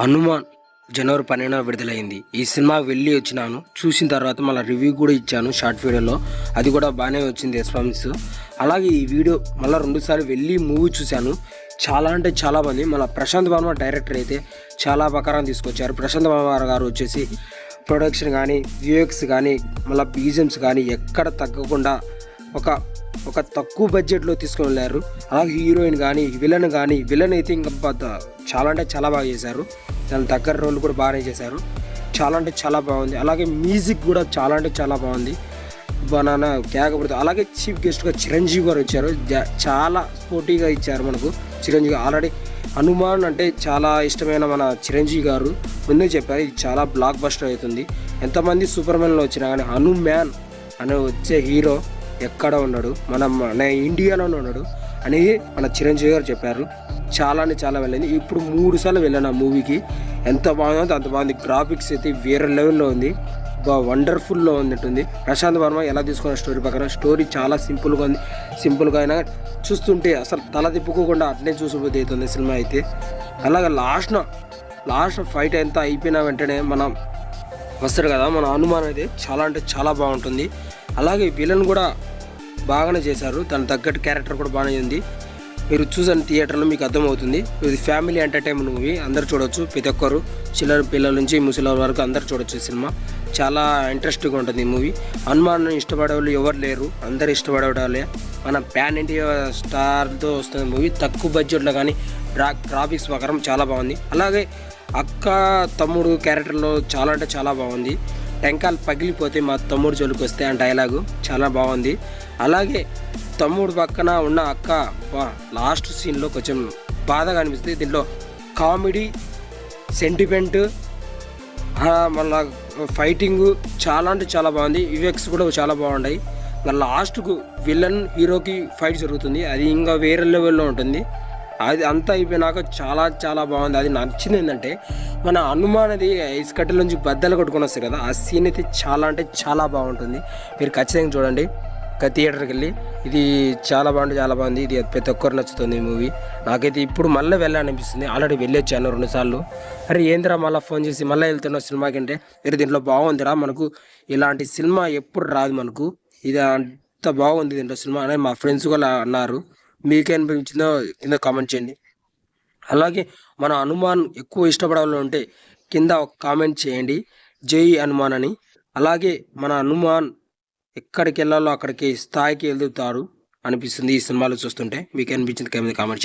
హనుమాన్ జనవరి పన్నెండున విడుదలైంది. ఈ సినిమా వెళ్ళి వచ్చినాను. చూసిన తర్వాత మళ్ళీ రివ్యూ కూడా ఇచ్చాను షార్ట్ వీడియోలో అది కూడా బాగానే వచ్చింది రెస్పాన్స్ అలాగే ఈ వీడియో మళ్ళీ రెండుసార్లు వెళ్ళి మూవీ చూశాను. చాలా అంటే చాలా మంది మన ప్రశాంత్ వర్మ డైరెక్టర్ అయితే చాలా ప్రకారం తీసుకొచ్చారు. ప్రశాంత్ వర్మ గారు వచ్చేసి ప్రొడక్షన్ కానీ వ్యూఎక్స్ కానీ మళ్ళీ బీజిఎమ్స్ కానీ ఎక్కడ తగ్గకుండా ఒక ఒక తక్కువ బడ్జెట్లో తీసుకుని వెళ్ళారు అలాగే హీరోయిన్ కానీ విలన్ కానీ విలన్ అయితే ఇంకా చాలా అంటే చాలా బాగా చేశారు. దాని దగ్గర రోల్ కూడా బాగానే చేశారు. చాలా అంటే చాలా బాగుంది. అలాగే మ్యూజిక్ కూడా చాలా అంటే చాలా బాగుంది. బనానా కేకపడుతుంది అలాగే చీఫ్ గెస్ట్గా చిరంజీవి గారు వచ్చారు. చాలా స్పోర్టీగా ఇచ్చారు మనకు చిరంజీవి. ఆల్రెడీ హనుమాన్ అంటే చాలా ఇష్టమైన మన చిరంజీవి గారు. ముందే చెప్పారు ఇది చాలా బ్లాక్ బస్టర్ అవుతుంది. ఎంతమంది సూపర్ మ్యాన్లో వచ్చినా కానీ హనుమాన్ అనే వచ్చే హీరో ఎక్కడ ఉన్నాడు? మన మన ఇండియాలోనే ఉన్నాడు. అనేది మన చిరంజీవి గారు చెప్పారు. చాలా చాలా వెళ్ళింది. ఇప్పుడు మూడు సార్లు వెళ్ళాను ఆ మూవీకి. ఎంత బాగుందో అంత బాగుంది. గ్రాఫిక్స్ అయితే వేరే లెవెల్లో ఉంది. బాగా వండర్ఫుల్లో ఉన్నట్టుంది. ప్రశాంత్ వర్మ ఎలా తీసుకున్న స్టోరీ ప్రకారం స్టోరీ చాలా సింపుల్గా ఉంది. సింపుల్గా అయినా చూస్తుంటే అసలు తల తిప్పుకోకుండా అట్లే చూసిపోతే అవుతుంది సినిమా అయితే. అలాగే లాస్ట్న లాస్ట్ ఫైట్ ఎంత అయిపోయిన వెంటనే మనం వస్తారు కదా మన అనుమానం అయితే చాలా అంటే చాలా బాగుంటుంది. అలాగే విలన్ కూడా బాగానే చేశారు. దాని తగ్గట్టు క్యారెక్టర్ కూడా బాగానే ఉంది. మీరు చూసిన థియేటర్లో మీకు అర్థమవుతుంది. ఇది ఫ్యామిలీ ఎంటర్టైన్మెంట్ మూవీ. అందరు చూడొచ్చు. ప్రతి ఒక్కరు చిల్లర పిల్లల నుంచి ముసలి వరకు అందరు చూడొచ్చు ఈ సినిమా. చాలా ఇంట్రెస్టింగ్గా ఉంటుంది ఈ మూవీ. హనుమాన్ ఇష్టపడే వాళ్ళు ఎవరు లేరు. అందరు ఇష్టపడే వాళ్ళే మన ప్యాన్ ఇండియా స్టార్తో వస్తుంది మూవీ. తక్కువ బడ్జెట్లో కానీ గ్రా గ్రాఫిక్స్ ప్రకారం చాలా బాగుంది. అలాగే అక్క తమ్ముడు క్యారెక్టర్లో చాలా అంటే చాలా బాగుంది. టెంకాయలు పగిలిపోతే మా తమ్ముడు జోలికి వస్తే ఆ డైలాగు చాలా బాగుంది. అలాగే తమ్ముడు పక్కన ఉన్న అక్క వా, లాస్ట్ సీన్లో కొంచెం బాధగా అనిపిస్తుంది. దీంట్లో కామెడీ సెంటిమెంట్ మళ్ళా ఫైటింగ్ చాలా అంటే చాలా బాగుంది. వివెక్స్ కూడా చాలా బాగున్నాయి మళ్ళీ లాస్ట్కు విలన్ హీరోకి ఫైట్ జరుగుతుంది. అది ఇంకా వేరే లెవెల్లో ఉంటుంది. అది అంతా అయిపోయినాక చాలా చాలా బాగుంది. అది నచ్చింది ఏంటంటే మన హనుమాన్ అది ఐస్ కట్టెల నుంచి బద్దలు కొట్టుకొని వస్తాయి కదా ఆ సీన్ అయితే చాలా అంటే చాలా బాగుంటుంది. మీరు ఖచ్చితంగా చూడండి. ఒక థియేటర్కి వెళ్ళి ఇది చాలా బాగుంది చాలా బాగుంది. ఇది ప్రతి ఒక్కరు నచ్చుతుంది ఈ మూవీ నాకైతే ఇప్పుడు మళ్ళీ వెళ్ళాలనిపిస్తుంది. ఆల్రెడీ వెళ్ళొచ్చాను రెండు సార్లు. అరే ఏందిరా మళ్ళీ ఫోన్ చేసి మళ్ళీ వెళ్తున్నావు సినిమాకి అంటే మీరు దీంట్లో బాగుందిరా మనకు. ఇలాంటి సినిమా ఎప్పుడు రాదు మనకు. ఇది అంత బాగుంది దీంట్లో సినిమా అని మా ఫ్రెండ్స్ కూడా అన్నారు. మీకే అనిపించిందో కింద కామెంట్ చేయండి. అలాగే మన హనుమాన్ ఎక్కువ ఇష్టపడాలి ఉంటే కింద ఒక కామెంట్ చేయండి. జై హనుమాన్ అని. అలాగే మన హనుమాన్ ఎక్కడికి వెళ్ళాలో అక్కడికి స్థాయికి వెళ్తారు అనిపిస్తుంది ఈ సినిమాలు చూస్తుంటే. మీకు అనిపించింది కింద కామెంట్ చేయండి.